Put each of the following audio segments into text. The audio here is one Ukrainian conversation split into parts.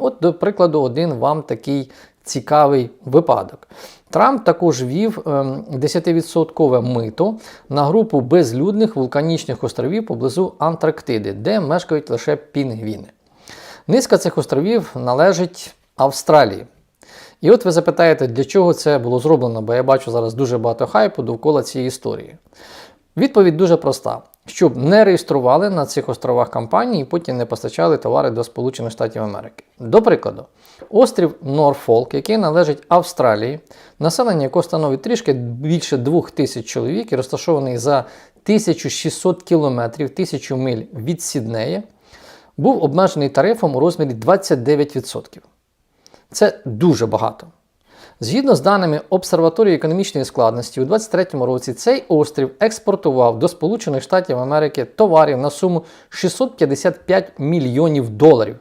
От, до прикладу, один вам такий цікавий випадок. Трамп також вів ем, 10% мито на групу безлюдних вулканічних островів поблизу Антарктиди, де мешкають лише пінгвіни. Низка цих островів належить Австралії. І от ви запитаєте, для чого це було зроблено, бо я бачу зараз дуже багато хайпу довкола цієї історії. Відповідь дуже проста: щоб не реєстрували на цих островах компанії і потім не постачали товари до Сполучених Штатів Америки. До прикладу, острів Норфолк, який належить Австралії, населення якого становить трішки більше 2000 чоловік і розташований за 1600 кілометрів, 1000 миль від Сіднея, був обмежений тарифом у розмірі 29%. Це дуже багато. Згідно з даними Обсерваторії економічної складності, у 2023 році цей острів експортував до Сполучених Штатів Америки товарів на суму 655 мільйонів доларів.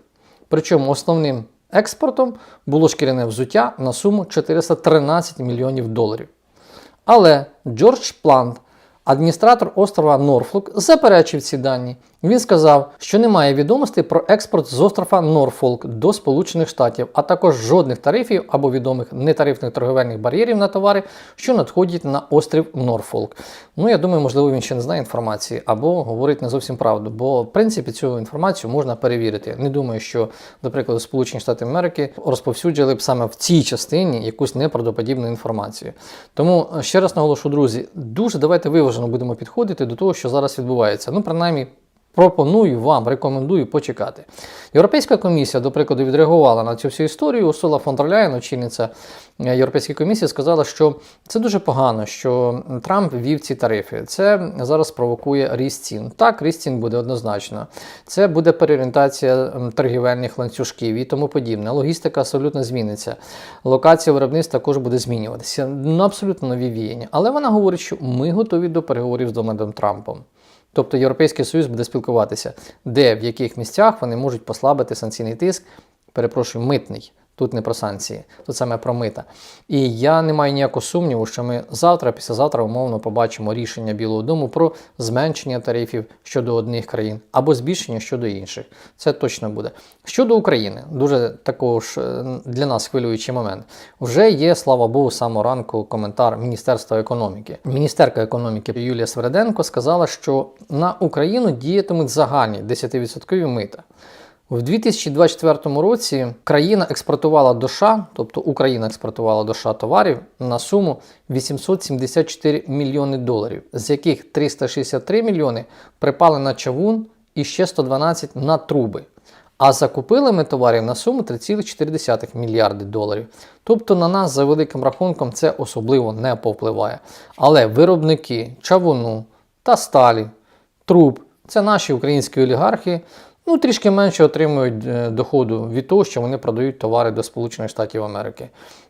Причому основним експортом було шкіряне взуття на суму 413 мільйонів доларів. Але Джордж Плант, адміністратор острова Норфолк, заперечив ці дані. Він сказав, що немає відомостей про експорт з острова Норфолк до Сполучених Штатів, а також жодних тарифів або відомих нетарифних торговельних бар'єрів на товари, що надходять на острів Норфолк. Ну, я думаю, можливо, він ще не знає інформації або говорить не зовсім правду, бо в принципі цю інформацію можна перевірити. Не думаю, що, до прикладу, Сполучені Штати Америки розповсюджили б саме в цій частині якусь неправдоподібну інформацію. Тому е, ще раз наголошу, друзі, дуже давайте виважено будемо підходити до того, що зараз відбувається. Ну, принаймні. Пропоную вам, рекомендую почекати. Європейська комісія, до прикладу, відреагувала на цю всю історію. Усула фон очільниця е, Європейської комісії, сказала, що це дуже погано, що Трамп ввів ці тарифи. Це зараз провокує ріст цін. Так, ріст цін буде однозначно. Це буде переорієнтація торгівельних ланцюжків і тому подібне. Логістика абсолютно зміниться. Локація виробництва також буде змінюватися. Ну, абсолютно нові віяння. Але вона говорить, що ми готові до переговорів з Дональдом Трампом. Тобто Європейський Союз буде спілкуватися, де в яких місцях вони можуть послабити санкційний тиск, перепрошую, митний. Тут не про санкції, тут саме про мита. І я не маю ніякого сумніву, що ми завтра, післязавтра, умовно побачимо рішення Білого Дому про зменшення тарифів щодо одних країн або збільшення щодо інших. Це точно буде. Щодо України, дуже також е, для нас хвилюючий момент. Вже є, слава Богу, самого ранку коментар Міністерства економіки. Міністерка економіки Юлія Свереденко сказала, що на Україну діятимуть загальні 10% мита. У 2024 році країна експортувала до США, тобто Україна експортувала до США товарів на суму 874 мільйони доларів, з яких 363 мільйони припали на чавун і ще 112 на труби. А закупили ми товарів на суму 3,4 мільярди доларів. Тобто на нас за великим рахунком це особливо не повпливає. Але виробники чавуну та сталі, труб це наші українські олігархи, ну трішки менше отримують е, доходу від того, що вони продають товари до Сполучених Штатів Америки.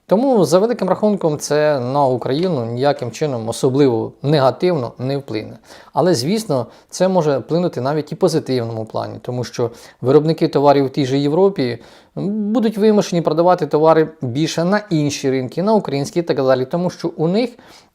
Тому за великим рахунком це на Україну ніяким чином особливо негативно не вплине. Але звісно, це може вплинути навіть і позитивному плані, тому що виробники товарів в тій же Європі будуть вимушені продавати товари більше на інші ринки, на українські і так далі, тому що у них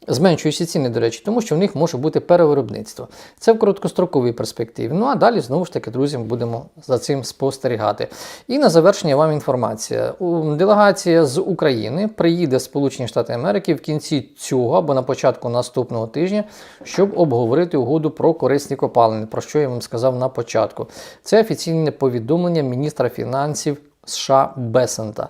зменшуються ціни, до речі, тому що в них може бути перевиробництво. Це в короткостроковій перспективі. Ну а далі знову ж таки, друзі, будемо за цим спостерігати. І на завершення вам інформація. Делегація з України приїде в Сполучені Штати Америки в кінці цього або на початку наступного тижня, щоб обговорити угоду про корисні копалини, про що я вам сказав на початку. Це офіційне повідомлення міністра фінансів США Бесента.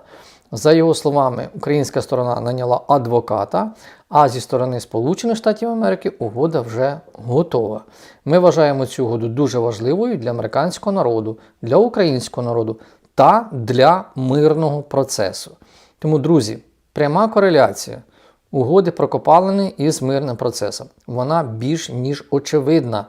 За його словами, українська сторона наняла адвоката, а зі сторони Сполучених Штатів Америки угода вже готова. Ми вважаємо цю угоду дуже важливою для американського народу, для українського народу та для мирного процесу. Тому, друзі, пряма кореляція угоди про копалини із мирним процесом. Вона більш ніж очевидна.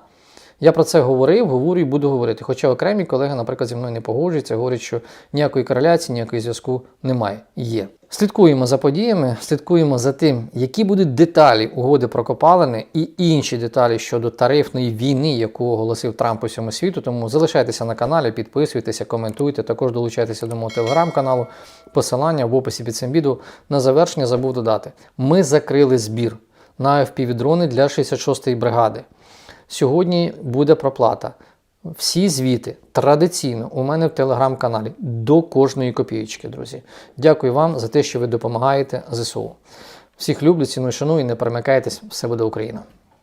Я про це говорив, говорю і буду говорити. Хоча окремі колеги, наприклад, зі мною не погоджуються, говорять, що ніякої кореляції, ніякої зв'язку немає. Є. Слідкуємо за подіями, слідкуємо за тим, які будуть деталі угоди про копалини і інші деталі щодо тарифної війни, яку оголосив Трамп усьому світу. Тому залишайтеся на каналі, підписуйтеся, коментуйте. Також долучайтеся до мого телеграм-каналу. Посилання в описі під цим відео. На завершення забув додати: ми закрили збір на FPV-дрони для 66-ї бригади. Сьогодні буде проплата. Всі звіти традиційно у мене в телеграм-каналі до кожної копієчки, друзі. Дякую вам за те, що ви допомагаєте ЗСУ. Всіх люблю, ціную, шаную і не перемикайтесь, все буде Україна.